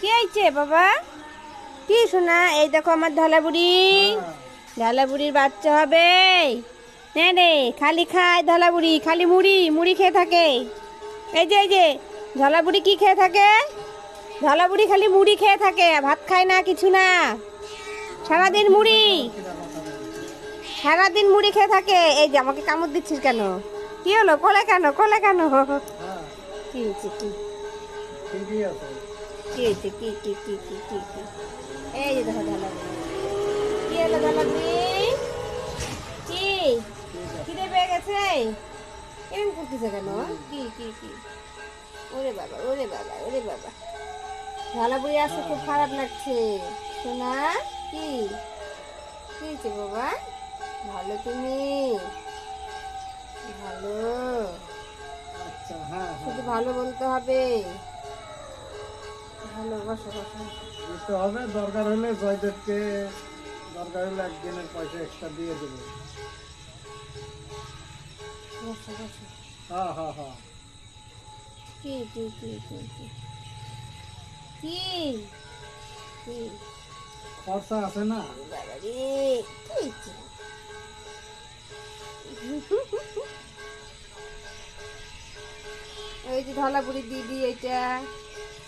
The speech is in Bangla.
কি হয়েছে বাবা? কি শোনা এই দেখো আমার বুড়ি বুড়ির বাচ্চা হবে। রে খালি খায় বুড়ি খালি মুড়ি মুড়ি খেয়ে থাকে। এই যে এই যে বুড়ি কি খেয়ে থাকে? বুড়ি খালি মুড়ি খেয়ে থাকে, ভাত খায় না, কিছু না। সারাদিন মুড়ি। সারাদিন মুড়ি খেয়ে থাকে। এই যে, আমাকে কামড় দিচ্ছিস কেন? কি হলো? কোলে কেন? কোলে কেন? কি কি? কি হয়েছে? কি কি কি কি কি কি? এই যে দেখো কি হলো কি? খিদে পেয়ে গেছে? এরকম করতেছে কেন? কি কি কি? ওরে বাবা ওরে বাবা ওরে বাবা। আসতে খুব খারাপ লাগছে। শোনা কি? কি হয়েছে বাবা? ভালো তুমি? ভালো। আচ্ছা হ্যাঁ হ্যাঁ। শুধু ভালো বলতে হবে। দিতে হবে দরকার হলে জয়দেবকে দরকার হলে একদিনের পয়সা এক্সট্রা দিয়ে দেবো। বসো বসো হ্যাঁ হ্যাঁ হ্যাঁ। কি কি কি কি কি? কি? কি? খরচা আছে না? ওই যে? ধলাপুরি দিদি এটা